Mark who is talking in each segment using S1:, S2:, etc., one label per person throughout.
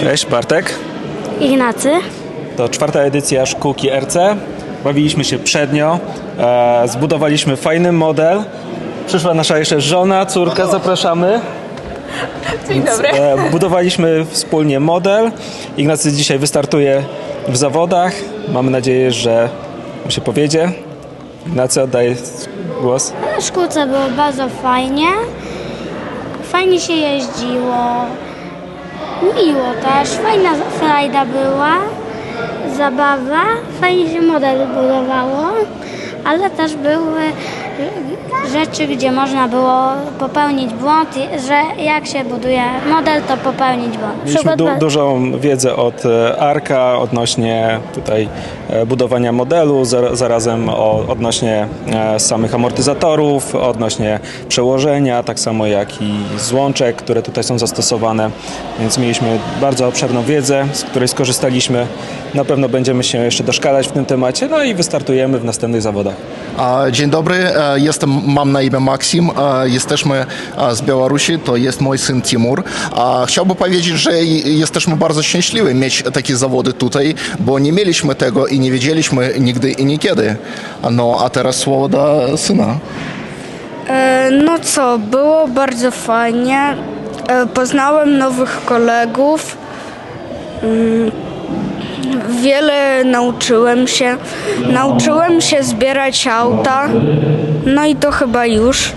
S1: Cześć, Bartek.
S2: Ignacy.
S1: To czwarta edycja szkółki RC. Bawiliśmy się przednio, e, zbudowaliśmy fajny model. Przyszła nasza jeszcze żona, córka, zapraszamy.
S3: Dzień dobry.
S1: E, budowaliśmy wspólnie model. Ignacy dzisiaj wystartuje w zawodach. Mamy nadzieję, że mu się powiedzie. Ignacy, oddaję głos.
S2: Na szkółce było bardzo fajnie. Fajnie się jeździło. Miło też. Fajna frajda była. Zabawa. Fajnie się model budowało. Ale też były rzeczy, gdzie można było popełnić błąd, że jak się buduje model, to popełnić błąd.
S1: Mieliśmy du- dużą wiedzę od e, Arka odnośnie tutaj e, budowania modelu, zar- zarazem o, odnośnie e, samych amortyzatorów, odnośnie przełożenia, tak samo jak i złączek, które tutaj są zastosowane. Więc mieliśmy bardzo obszerną wiedzę, z której skorzystaliśmy. Na pewno będziemy się jeszcze doszkalać w tym temacie, no i wystartujemy w następnych zawodach.
S4: Dzień dobry, e, jestem, mam na imię Maksim, e, jesteśmy e, z Białorusi, to jest mój syn Timur. Chciałbym powiedzieć, że jesteśmy bardzo szczęśliwi mieć takie zawody tutaj, bo nie mieliśmy tego i nie wiedzieliśmy nigdy i niekiedy. No a teraz słowo do syna.
S5: No co, było bardzo fajnie. Poznałem nowych kolegów. Wiele nauczyłem się. Nauczyłem się zbierać auta. No i to chyba już.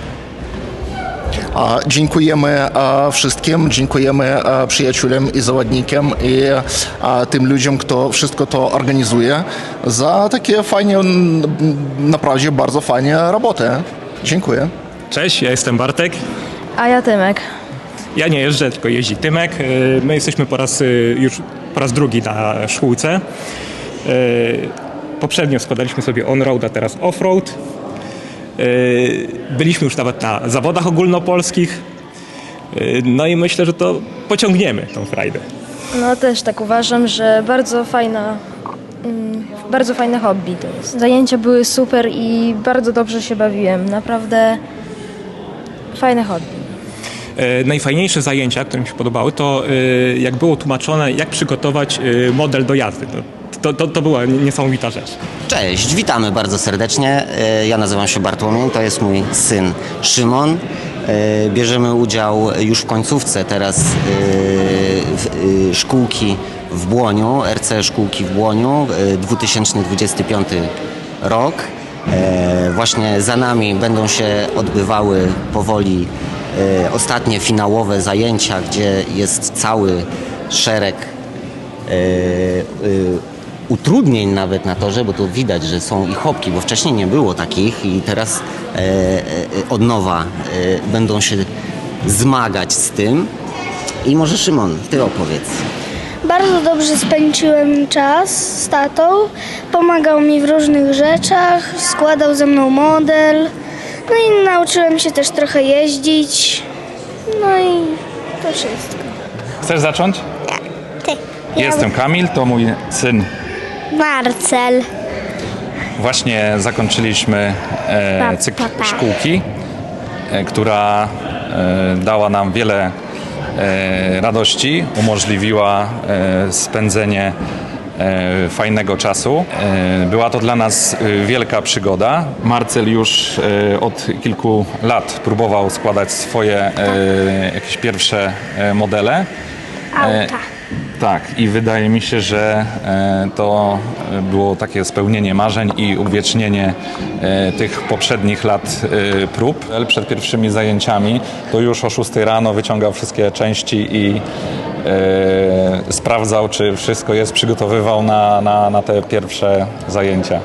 S4: A, Dziękujemy e, wszystkim, dziękujemy e, przyjaciółom i zawodnikom i e, tym ludziom, kto wszystko to organizuje za takie fajnie, naprawdę bardzo fajnie robotę. Dziękuję.
S6: Cześć, ja jestem Bartek.
S3: A ja Tymek.
S6: Ja nie jeżdżę, tylko jeździ Tymek. Y, My jesteśmy po raz y, już po raz drugi na szkółce. Y, Poprzednio składaliśmy sobie on-road, a teraz off-road. Byliśmy już nawet na zawodach ogólnopolskich. No i myślę, że to pociągniemy tą frajdę.
S3: No też tak uważam, że bardzo fajna, mm, bardzo fajne hobby to jest. Zajęcia były super i bardzo dobrze się bawiłem. Naprawdę fajne hobby.
S6: E, Najfajniejsze zajęcia, które mi się podobały, to e, jak było tłumaczone, jak przygotować e, model do jazdy. To, to, to była niesamowita rzecz.
S7: Cześć, witamy bardzo serdecznie. Ja nazywam się Bartłomiej, to jest mój syn Szymon. Bierzemy udział już w końcówce teraz w, szkółki w Błoniu, RC Szkółki w Błoniu, e, 2025 rok. Właśnie za nami będą się odbywały powoli ostatnie finałowe zajęcia, gdzie jest cały szereg e, e, utrudnień nawet na torze, bo tu widać, że są i chopki, bo wcześniej nie było takich i teraz e, e, od nowa e, będą się zmagać z tym. I może Szymon, ty opowiedz.
S2: Bardzo dobrze spędziłem czas z tatą. Pomagał mi w różnych rzeczach, składał ze mną model. No i nauczyłem się też trochę jeździć. No i to wszystko.
S8: Chcesz zacząć?
S2: Ty.
S8: Jestem Kamil, to mój syn.
S2: Marcel.
S8: Właśnie zakończyliśmy e, cykl szkółki, e, która e, dała nam wiele e, radości, umożliwiła e, spędzenie fajnego czasu. E, była to dla nas e, wielka przygoda. Marcel już e, od kilku lat próbował składać swoje e, jakieś pierwsze e, modele.
S2: Auta.
S8: Tak, i wydaje mi się, że e, to e, było takie spełnienie marzeń i uwiecznienie e, tych poprzednich lat prób. Przed pierwszymi zajęciami to już o 6 rano wyciągał wszystkie części i sprawdzał, czy wszystko jest, przygotowywał na, na, na te pierwsze zajęcia.